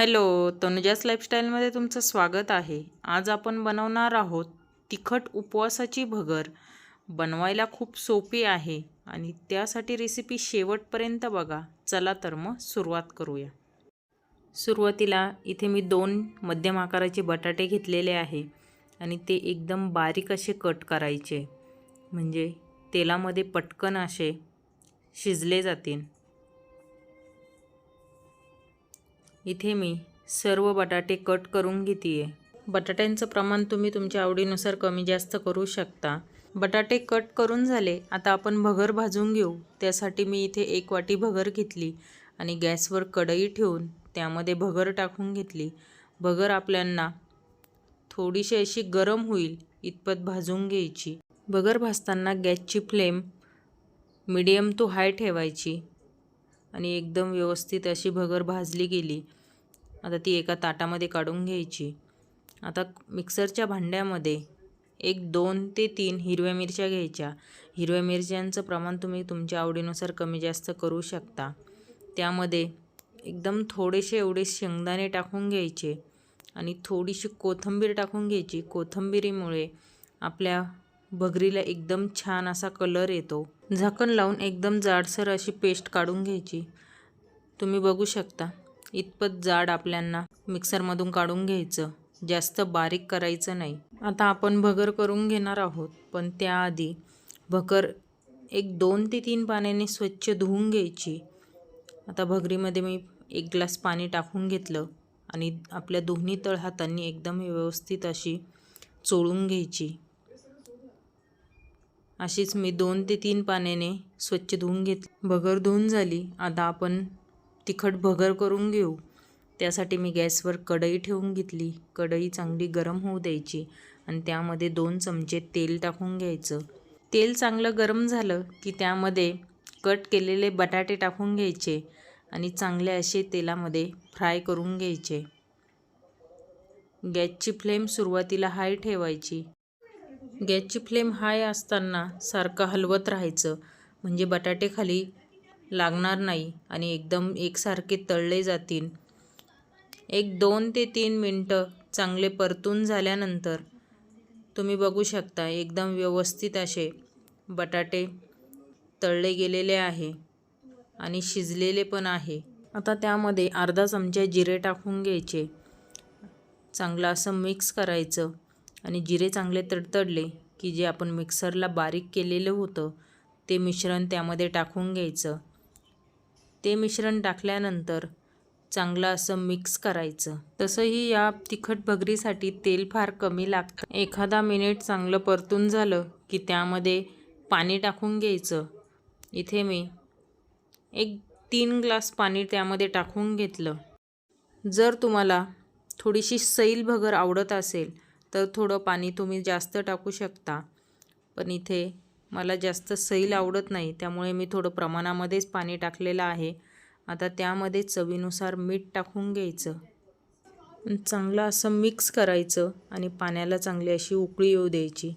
Hello तनुजास लाईफस्टाईलमध्ये तुमचं स्वागत आहे. आज आपण बनवणार आहोत तिखट उपवासाची भगर. बनवायला खूप सोपी आहे आणि त्यासाठी रेसिपी शेवटपर्यंत बघा. चला तर मग सुरुवात करूया. सुरुवातीला इथे मी दोन मध्यम आकाराचे बटाटे घेतलेले आहे आणि ते एकदम बारीक असे कट करायचे. म्हणजे तेलामध्ये पटकन असे शिजले जातील. इथे मी सर्व बटाटे कट करून घेते आहे बटाट्यांचं प्रमाण तुम्ही तुमच्या आवडीनुसार कमी जास्त करू शकता. बटाटे कट करून झाले आता आपण भगर भाजून घेऊ. त्यासाठी मी इथे एक वाटी भगर घेतली आणि गॅसवर कढई ठेवून त्यामध्ये भगर टाकून घेतली. भगर आपल्यांना थोडीशी अशी गरम होईल इतपत भाजून घ्यायची. भगर भाजताना गॅसची फ्लेम मिडियम टू हाय ठेवायची आणि एकदम व्यवस्थित अशी भगर भाजली गेली. आता ती एका ताटामध्ये काढून घ्यायची. आता मिक्सरच्या भांड्यामध्ये एक दोन ते तीन हिरव्या मिरच्या घ्यायच्या. हिरव्या मिरच्यांचं प्रमाण तुम्ही तुमच्या आवडीनुसार कमी जास्त करू शकता. त्यामध्ये एकदम थोडेसे एवढे शेंगदाणे टाकून घ्यायचे आणि थोडीशी कोथिंबीर टाकून घ्यायची. कोथिंबिरीमुळे आपल्या भगरीला एकदम छान असा कलर येतो. झाकण लावून एकदम जाडसर अशी पेस्ट काढून घ्यायची. तुम्ही बघू शकता. इतपत जाड आपल्यांना मिक्सरमधून काढून घ्यायचं. जास्त बारीक करायचं नाही. आता आपण भगर करून घेणार आहोत पण त्याआधी भगर एक दोन ते तीन पाण्याने स्वच्छ धुवून घ्यायची. आता भगरीमध्ये मी एक ग्लास पाणी टाकून घेतलं आणि आपल्या दोन्ही तळ हातांनी एकदम व्यवस्थित अशी चोळून घ्यायची. अशीच मी दोन ते तीन पाण्याने स्वच्छ धुवून घेत भगर धुवून झाली. आता आपण तिखट भगर करून घेऊ. त्यासाठी मी गॅसवर कढई ठेवून घेतली. कढई चांगली गरम होऊ द्यायची आणि त्यामध्ये दोन चमचे तेल टाकून घ्यायचं. तेल चांगलं गरम झालं की त्यामध्ये कट केलेले बटाटे टाकून घ्यायचे आणि चांगले असे तेलामध्ये फ्राय करून घ्यायचे. गॅसची फ्लेम सुरुवातीला हाय ठेवायची. गॅसची फ्लेम हाय असताना सारखं हलवत राहायचं. म्हणजे बटाटे खाली लागणार नाही आणि एकदम एकसारखे तळले जातील. एक दोन ते तीन मिनटं चांगले परतून झाल्यानंतर तुम्ही बघू शकता एकदम व्यवस्थित असे बटाटे तळले गेलेले आहे आणि शिजलेले पण आहे. आता त्यामध्ये अर्धा चमचा जिरे टाकून घ्यायचे. चांगलं असं मिक्स करायचं आणि जिरे चांगले तडतडले की जे आपण मिक्सरला बारीक केलेलं होतं ते मिश्रण त्यामध्ये टाकून घ्यायचं. ते मिश्रण टाकल्यानंतर चांगलं असं मिक्स करायचं. तसंही या तिखट भगरीसाठी तेल फार कमी लागतं. एखादा मिनिट चांगलं परतून झालं की त्यामध्ये पाणी टाकून घ्यायचं. इथे मी एक तीन ग्लास पाणी त्यामध्ये टाकून घेतलं. जर तुम्हाला थोडीशी सैल भगर आवडत असेल तर थोडं पाणी तुम्ही जास्त टाकू शकता. पण इथे मला जास्त सैल आवडत नाही त्यामुळे मी थोडं प्रमाणामध्येच पाणी टाकलेलं आहे. आता त्यामध्ये चवीनुसार मीठ टाकून घ्यायचं. चांगलं असं मिक्स करायचं आणि पाण्याला चांगली अशी उकळी येऊ द्यायची.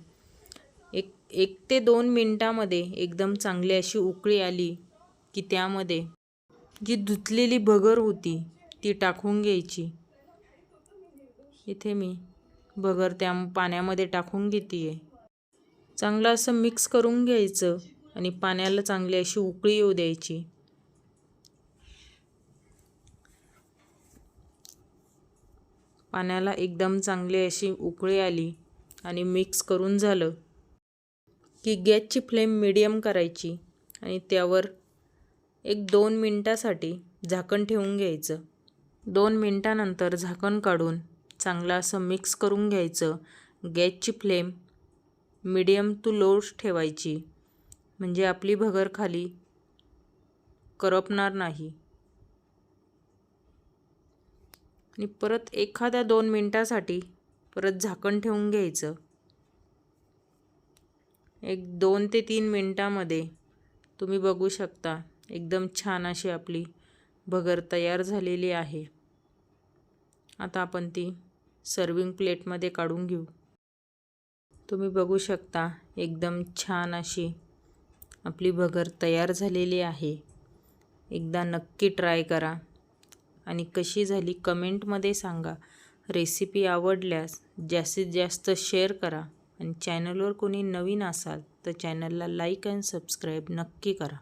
एक एक ते दोन मिनटामध्ये एकदम चांगली अशी उकळी आली की त्यामध्ये जी धुतलेली भगर होती ती टाकून घ्यायची. इथे मी भगर त्या पाण्यामध्ये टाकून घेते आहे चांगलं असं मिक्स करून घ्यायचं आणि पाण्याला चांगली अशी उकळी येऊ द्यायची. पाण्याला एकदम चांगली अशी उकळी आली आणि मिक्स करून झालं की गॅसची फ्लेम मिडियम करायची आणि त्यावर एक दोन मिनटासाठी झाकण ठेवून घ्यायचं. दोन मिनटानंतर झाकण काढून चांगलं असं मिक्स करून घ्यायचं. गॅसची फ्लेम मिडियम टू लो ठेवायची. म्हणजे आपली भगर खाली करपणार नाही. आणि परत एखाद्या दोन मिनटासाठी परत झाकण ठेवून घ्यायचं. एक दोन ते तीन मिनटामध्ये तुम्ही बघू शकता एकदम छान अशी आपली भगर तयार झालेली आहे. आता आपण ती सर्विंग प्लेटमध्ये काढून घेऊ. तुम्ही बघू शकता एकदम छान अशी आपली भगर तयार झालेली आहे. एकदा नक्की ट्राय करा आणि कशी झाली कमेंटमध्ये सांगा. रेसिपी आवडल्यास जास्तीत जास्त शेअर करा आणि चॅनलवर कोणी नवीन असाल तर चॅनलला लाईक अँड सबस्क्राईब नक्की करा.